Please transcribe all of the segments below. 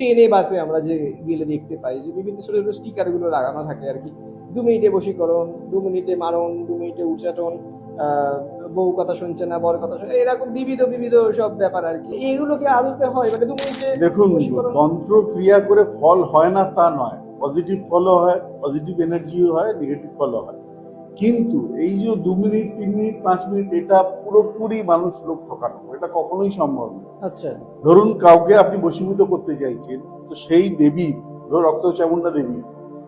ট্রেনে বাসে আমরা যে গেলে দেখতে পাই যে বিভিন্ন ছোটো ছোট স্টিকারগুলো লাগানো থাকে আর কি। দু মিনিটে বশীকরণ দু মিনিটে মারণ দু মিনিটে উচ্চাটন বউ কথা শুনছে না বর কথা শুনছে এরকম বিবিধ বিবিধ সব ব্যাপার আর কি। এগুলো কি আদতে হয় মানে দু মিনিটে দেখুন তন্ত্র ক্রিয়া করে ফল হয় না তা নয়। পজিটিভ ফলও হয় পজিটিভ এনার্জিও হয় নেগেটিভ ফলও হয়। কিন্তু এই যে দু মিনিট তিন মিনিট পাঁচ মিনিট এটা পুরোপুরি মানুষ লোক ঠকানো এটা কখনোই সম্ভব না। আচ্ছা। ধরুন কাউকে আপনি বশীভূত করতে চাইছেন তো সেই দেবী ধরো রক্ত চামুন্ডা দেবী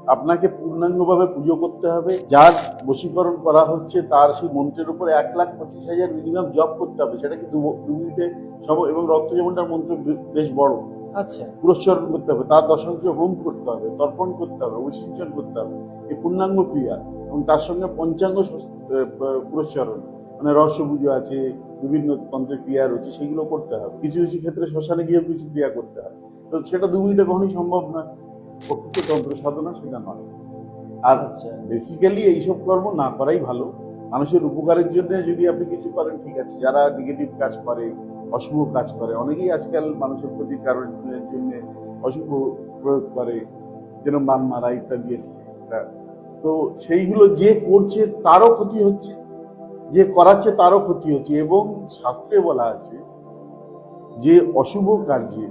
আপনাকে পূর্ণাঙ্গভাবে পুজো করতে হবে যার বশীকরণ করা হচ্ছে তার সেই মন্ত্রের উপরে এক লাখ পঁচিশ হাজার মিনিমাম জপ করতে হবে সেটা কি দু মিনিটে সময় এবং রক্ত চামুন্ডার মন্ত্র বেশ বড়। আচ্ছা। পুরস্চরণ করতে হবে তার দশাংশ হোম করতে হবে তর্পণ করতে হবে উৎসিঞ্চন করতে হবে এই পূর্ণাঙ্গ ক্রিয়া। এবং তার সঙ্গে পঞ্চাঙ্গ পুরস্চরণ মানে রহস্য পুজো আছে বিভিন্ন তন্ত্রের ক্রিয়া রয়েছে সেগুলো করতে হবে। কিছু কিছু ক্ষেত্রে শ্মশানে গিয়েও কিছু ক্রিয়া করতে হবে তো সেটা দু মিনিটে কখনোই সম্ভব নয়। প্রকৃত তন্ত্র সাধনা সেটা নয়। আর আচ্ছা। বেসিক্যালি এইসব কর্ম না করাই ভালো। মানুষের উপকারের জন্য যদি আপনি কিছু করেন ঠিক আছে। যারা নেগেটিভ কাজ করে অশুভ কাজ করে অনেকেই আজকাল মানুষের ক্ষতির কারণের জন্য অশুভ প্রয়োগ করে। যেন মান মারা ইত্যাদি এটসেট্রা। তো সেইগুলো যে করছে তারও ক্ষতি হচ্ছে। যে করাচ্ছে তারও ক্ষতি হচ্ছে। এবং শাস্ত্রে বলা আছে যে অশুভ কার্যে